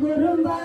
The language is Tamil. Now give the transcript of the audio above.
குறும்பா